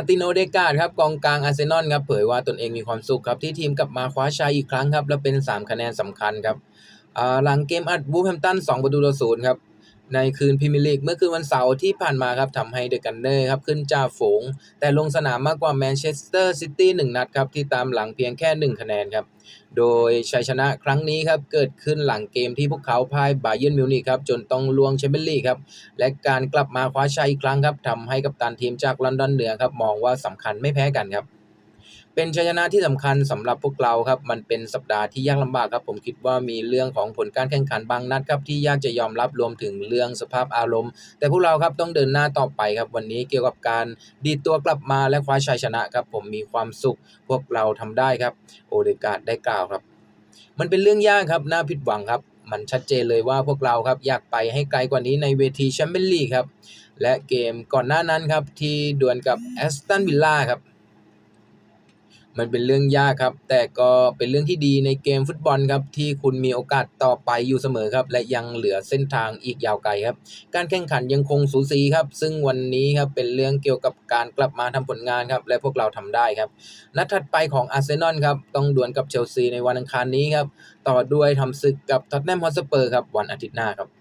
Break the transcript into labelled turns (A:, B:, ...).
A: มาติโนเดกาดครับกองกลางอาร์เซนอลครับเผยว่าตนเองมีความสุขครับที่ทีมกลับมาคว้าชัยอีกครั้งครับและเป็น 3 คะแนนสำคัญครับหลังเกมอัดบูฟแฮมตัน2ประตูต่อศูนย์ครับ ในคืนพรีเมียร์ลีกเมื่อคืนวันเสาร์ที่ผ่านมาครับทำให้เดอะกันเนอร์ครับขึ้นจ่าฝูง แต่ลงสนามมากกว่าแมนเชสเตอร์ซิตี้1นัดครับ ที่ตามหลังเพียงแค่ 1 คะแนนครับ โดยชัยชนะครั้งนี้ครับ เกิดขึ้นหลังเกมที่พวกเขาพ่ายบาเยิร์นมิวนิกครับ จนต้องลวงแชมเปี้ยนลีกครับ และการกลับมาคว้าชัยอีกครั้งครับทำให้กัปตันทีมจากลอนดอนเหนือครับมองว่าสำคัญไม่แพ้กันครับ เป็นชัยชนะที่สำคัญสำหรับพวกเราครับ มันเป็นสัปดาห์ที่ยากลำบากครับ ผมคิดว่ามีเรื่องของผลการแข่งขันบางนัดครับที่ยากจะยอมรับรวมถึงเรื่องสภาพอารมณ์ แต่พวกเราครับต้องเดินหน้าต่อไปครับวันนี้เกี่ยวกับการดีตัวกลับมาและคว้าชัยชนะครับ ผมมีความสุขพวกเราทำได้ครับ โอเดกาดได้กล่าวครับ มันเป็นเรื่องยากครับน่าผิดหวังครับมันชัดเจนเลยว่าพวกเราครับอยากไปให้ไกลกว่านี้ในเวทีแชมเปี้ยนลีกครับ และเกมก่อนหน้านั้นครับที่ดวลกับแอสตันวิลล่าครับ มันเป็นเรื่องยากครับ แต่ก็เป็นเรื่องที่ดีในเกมฟุตบอลครับ ที่คุณมีโอกาสต่อไปอยู่เสมอครับ และยังเหลือเส้นทางอีกยาวไกลครับ การแข่งขันยังคงสูสีครับ ซึ่งวันนี้ครับเป็นเรื่องเกี่ยวกับการกลับมาทำผลงานครับ และพวกเราทำได้ครับนัดถัดไปของอาร์เซนอลครับต้องดวลกับเชลซีในวันอังคารนี้ครับ ต่อด้วยทำศึกกับท็อตแนมฮอตสเปอร์ครับวันอาทิตย์หน้าครับ